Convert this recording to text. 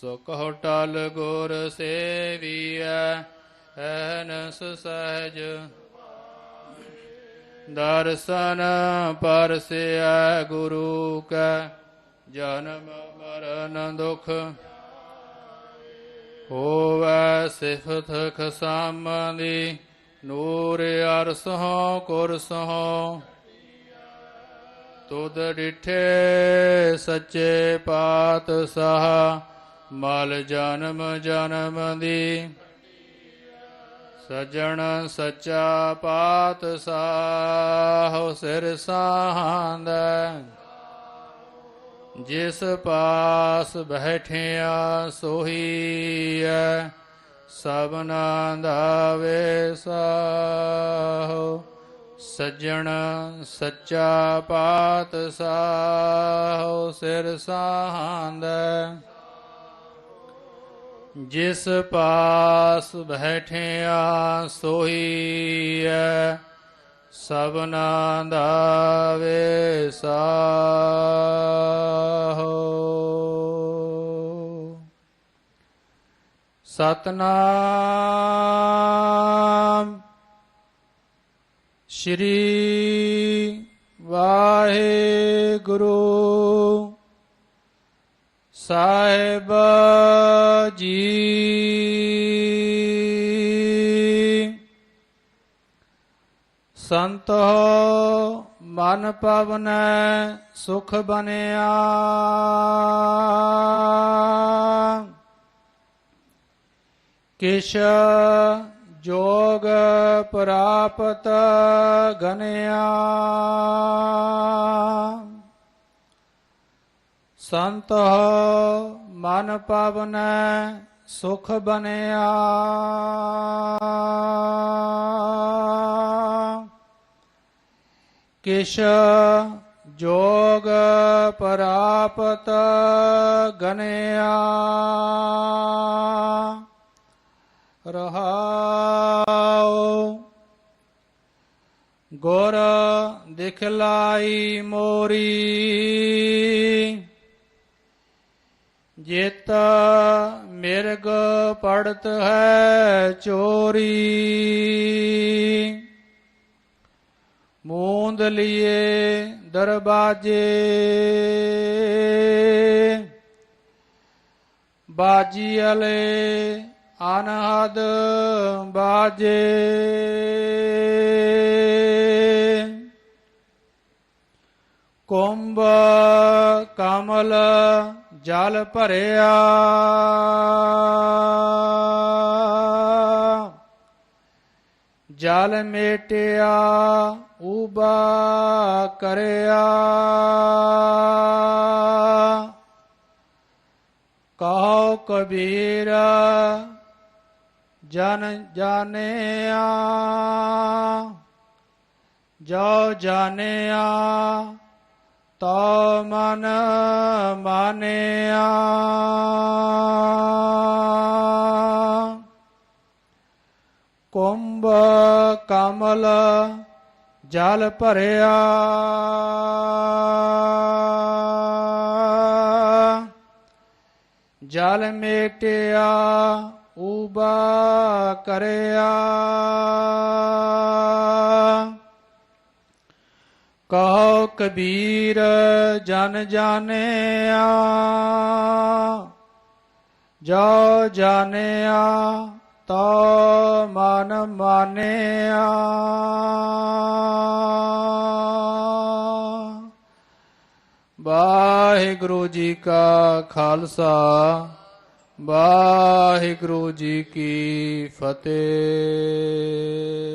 ਸੁਖ ਟਲ ਗੁਰ ਸੇਵੀਐ ਐਨਸ ਸਹਿਜ ਦਰਸ਼ਨ ਪਰਸਿਐ ਗੁਰੂ ਕੈ, ਜਨਮ ਮਰਨ ਦੁਖ। ਹੋਵੈ ਸਿਫਤ ਖਸਾਮਦੀ, ਨੂਰ ਅਰਸਹੁ, ਕੁਰਸਹੁ। ਤੁਧ ਡਿਠੇ ਸੱਚੇ ਪਾਤਸ਼ਾਹ ਮਲ ਜਨਮ ਜਨਮ ਦੀ। ਸਜਣ ਸੱਚਾ ਪਾਤਸ਼ਾਹ ਸਿਰ ਸਾਹੰਦਾ ਜਿਸ ਪਾਸ ਬੈਠਿਆ ਸੋਹੀਐ, ਸਭਨਾ ਦਾ ਵੇਸਾਹੁ। ਸੱਜਣ ਸੱਚਾ ਪਾਤਸ਼ਾਹ ਸਿਰ ਸਾਹੰਦਾ ਜਿਸ ਪਾਸ ਬੈਠਿਆ ਸੋਹੀਐ ਸਭਨਾ ਦਾ ਵੇਸਾਹੁ। ਸਤਨਾਮ ਸ਼੍ਰੀ ਵਾਹਿਗੁਰੂ। ਸਾਹਿਬ ਜੀ। ਸੰਤ ਮਨ ਪਵਨੈ ਸੁਖ ਬਨਿਆ ਕਿਛ ਜੋਗ ਪ੍ਰਾਪਤ ਗਨਿਆ ਸੰਤ ਮਨ ਪਵਨੈ ਸੁਖ ਬਨਿਆ ਕਿਛ ਜੋਗ ਪ੍ਰਾਪਤ ਗਨਿਆ ਰਹਾਉ ਗੁਰ ਦਿਖਲਾਈ ਮੋਰੀ ਜਿਤ ਮਿਰਗ ਪੜਤ ਹੈ ਚੋਰੀ। ਮੂੰਦ ਲਿਏ ਦਰਬਾਜੇ। ਬਾਜੀ ਅਲੇ ਅਨਹਦ ਬਾਜੇ। ਕੁੰਭ ਕਮਲ ਜਲ ਭਰਿਆ। ਜਲ ਮੇਟਿਆ ਉਬਾ ਕਰਿਆ। ਕਹੋ ਕਬੀਰ ਜਨ ਜਾਣਿਆ ਜੋ ਜਾਣਿਆ। ਤੋ ਮਨ ਮਾਨਿਆ। ਕੁੰਭ ਕਮਲ ਜਲ ਭਰਿਆ। ਜਲ ਮੇਟਿਆ ਉਬਾ ਕਰਿਆ। ਕਹੋ ਕਬੀਰ ਜਨ ਜਾਣਿਆ, ਜੋ ਜਾਣਿਆ ਤੋ ਮਨ ਮਾਨਿਆ। ਵਾਹਿਗੁਰੂ ਜੀ ਕਾ ਖਾਲਸਾ, ਵਾਹਿਗੁਰੂ ਜੀ ਕੀ ਫਤਿਹ।